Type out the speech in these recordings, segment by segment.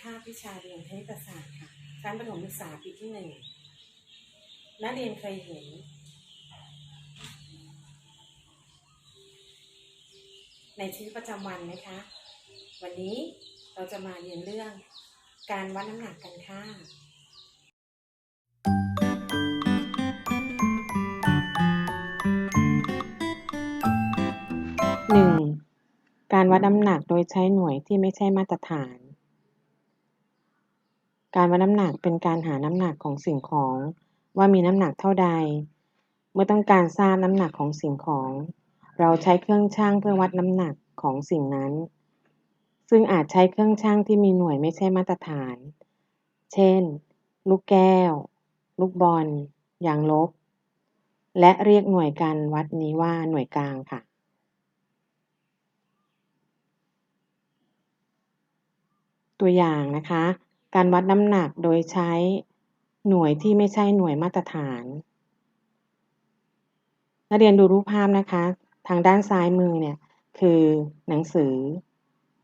ค่าวิชาเรียนคณิตศาสตร์ค่ะ ชั้นประถมศึกษาปีที่หนึ่งนักเรียนเคยเห็น ในชีวิตประจำวันไหมคะ วันนี้เราจะมาเรียนเรื่องการวัดน้ำหนักกันค่ะหนึ่งการวัดน้ำหนักโดยใช้หน่วยที่ไม่ใช่มาตรฐาน การวัดน้ำหนักเป็นการหาน้ำหนักของสิ่งของว่ามีน้ำหนักเท่าใด เมื่อต้องการทราบน้ำหนักของสิ่งของ เราใช้เครื่องชั่งเพื่อวัดน้ำหนักของสิ่งนั้น ซึ่งอาจใช้เครื่องชั่งที่มีหน่วยไม่ใช่มาตรฐาน เช่น ลูกแก้ว ลูกบอล ยางลบ และเรียกหน่วยการวัดนี้ว่าหน่วยกลางค่ะตัวอย่างนะคะ การวัดน้ำหนักโดยใช้หน่วยที่ไม่ใช่หน่วยมาตรฐานนักเรียนดูรูปภาพนะคะ ทางด้านซ้ายมือเนี่ยคือหนังสือ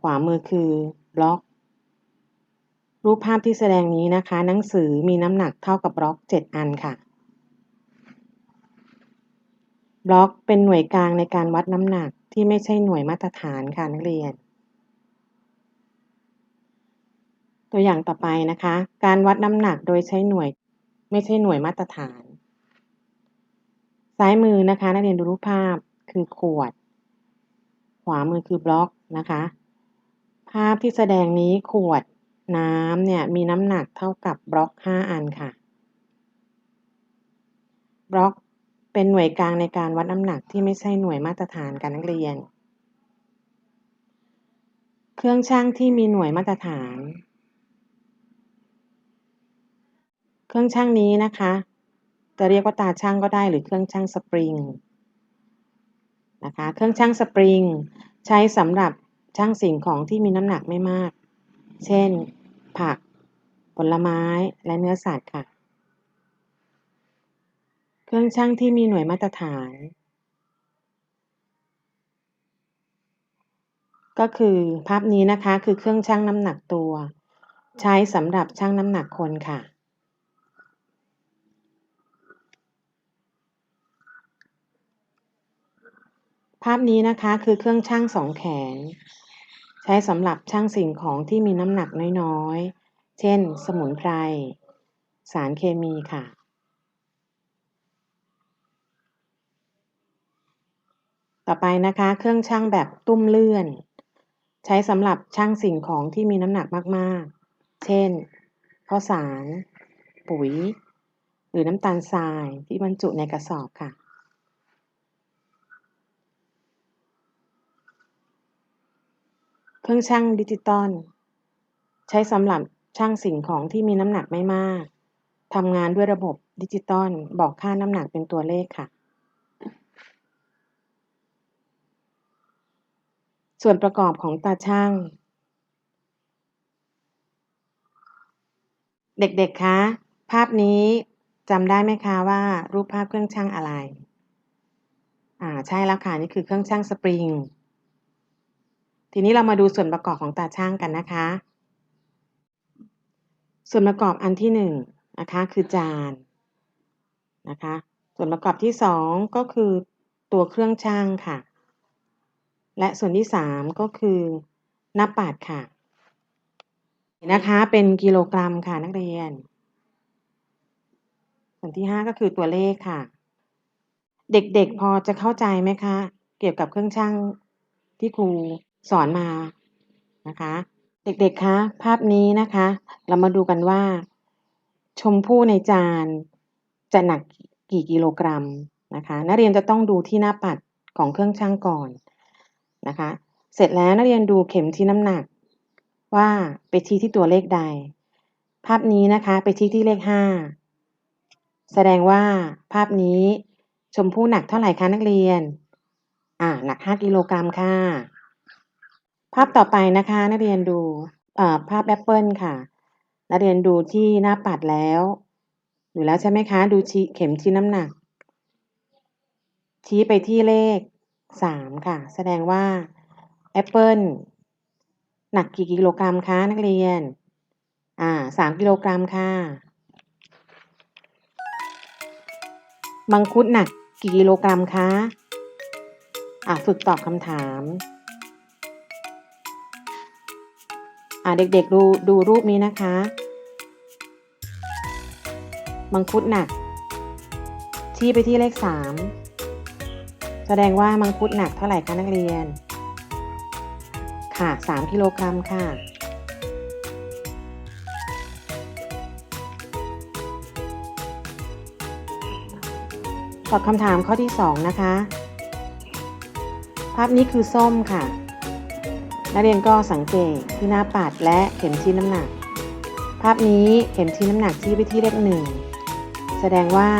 ขวามือคือบล็อก รูปภาพที่แสดงนี้นะคะ หนังสือมีน้ำหนักเท่ากับบล็อก 7 อันค่ะ บล็อกเป็นหน่วยกลางในการวัดน้ำหนักที่ไม่ใช่หน่วยมาตรฐานค่ะนักเรียน ตัวอย่างต่อไปนะคะ การวัดน้ำหนักโดยใช้หน่วย ไม่ใช่หน่วยมาตรฐาน ซ้ายมือนะคะ นักเรียนดูรูปภาพคือขวด ขวามือคือบล็อกนะคะ ภาพที่แสดงนี้ขวดน้ำเนี่ยมีน้ำหนักเท่ากับบล็อก5อันค่ะ บล็อกเป็นหน่วยกลางในการวัดน้ำหนักที่ไม่ใช่หน่วยมาตรฐานการนักเรียน เครื่องช่างที่มีหน่วยมาตรฐาน เครื่องช่างนี้นะคะ จะเรียกว่าตาช่างก็ได้หรือเครื่องช่างสปริงนะคะ เครื่องช่างสปริงใช้สำหรับช่างสิ่งของที่มีน้ำหนักไม่มาก เช่น ผัก ผลไม้และเนื้อสัตว์ค่ะ เครื่องช่างที่มีหน่วยมาตรฐาน ก็คือภาพนี้นะคะคือเครื่องชั่งน้ำหนักตัว ใช้สำหรับชั่งน้ำหนักคนค่ะ ภาพนี้นะคะคือเครื่องชั่งสองแขน ใช้สำหรับชั่งสิ่งของที่มีน้ำหนักน้อยๆ เช่น สมุนไพร สารเคมีค่ะ ต่อไปนะคะ เครื่องชั่งแบบตุ้มเลื่อน ใช้สำหรับชั่งสิ่งของที่มีน้ำหนักมากๆ เช่นข้าวสาร ปุ๋ย หรือน้ำตาลทรายที่บรรจุในกระสอบค่ะ เครื่องชั่งดิจิตอล ใช้สำหรับชั่งสิ่งของที่มีน้ำหนักไม่มาก ทำงานด้วยระบบดิจิตอล บอกค่าน้ำหนักเป็นตัวเลขค่ะ ส่วนประกอบของตาช่าง เด็กๆ คะ ภาพนี้จำได้ไหมคะว่ารูปภาพเครื่องชั่งอะไร อ่า ใช่แล้วค่ะ นี่คือเครื่องชั่งสปริง ทีนี้เรามาดูส่วนประกอบของตาช่างกันนะคะ ส่วนประกอบอันที่หนึ่งนะคะคือจานนะคะ ส่วนประกอบที่สองก็คือตัวเครื่องชั่งค่ะ และส่วนที่สามก็คือหน้าปัดค่ะนะคะเป็นกิโลกรัมค่ะนักเรียน ส่วนที่ห้าก็คือตัวเลขค่ะ เด็กๆพอจะเข้าใจไหมคะ เกี่ยวกับเครื่องชั่งที่ครู สอนมานะคะ เด็กๆคะภาพนี้นะคะ เรามาดูกันว่า ชมพู่ในจานจะหนักกี่กิโลกรัมนะคะนักเรียนจะต้องดูที่หน้าปัดของเครื่องชั่งก่อนนะคะ เสร็จแล้วนักเรียนดูเข็มที่น้ำหนัก ว่าไปชี้ที่ตัวเลขใด ภาพนี้นะคะไปชี้ที่เลขห้าแสดงว่าภาพนี้ชมพู่หนักเท่าไหร่คะนักเรียน อ่าหนักห้ากิโลกรัมค่ะ ภาพต่อไปนะคะ นักเรียนดูภาพแอปเปิลค่ะ นักเรียนดูที่หน้าปัดแล้วอยู่แล้วใช่ไหมคะ ดูชี้เข็มชี้น้ำหนัก ชี้ไปที่เลขสามค่ะ แสดงว่าแอปเปิลหนักกี่กิโลกรัมคะนักเรียน อ่าสามกิโลกรัมค่ะ มังคุดหนักกี่กิโลกรัมคะ อ่าฝึกตอบคำถาม เด็กๆดูดูรูปนี้นะคะ มังคุดหนัก ชี้ไปที่เลขสามแสดงว่ามังคุดหนักเท่าไหร่คะนักเรียน ค่ะสามกิโลกรัมค่ะ ตอบคำถามข้อที่สองนะคะ ภาพนี้คือส้มค่ะ นักเรียนก็สังเกตที่หน้าปัดและเข็มชี้น้ำหนัก ภาพนี้เข็มชี้น้ำหนักชี้ไปที่เลขหนึ่งแสดงว่า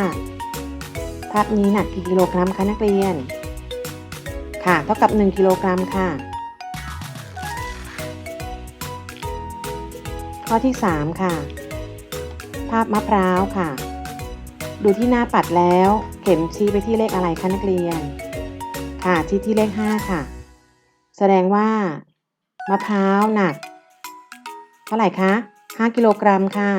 ภาพนี้หนักกี่กิโลกรัมคะนักเรียน ค่ะเท่ากับ 1 กิโลกรัมค่ะ ข้อที่ 3 ค่ะ ภาพมะพร้าวค่ะ ดูที่หน้าปัดแล้วเข็มชี้ไปที่เลขอะไรคะนักเรียน ค่ะชี้ที่เลข 5 ค่ะ แสดงว่า มะพร้าวหนัก เท่าไหร่คะ 5 กิโลกรัมค่ะ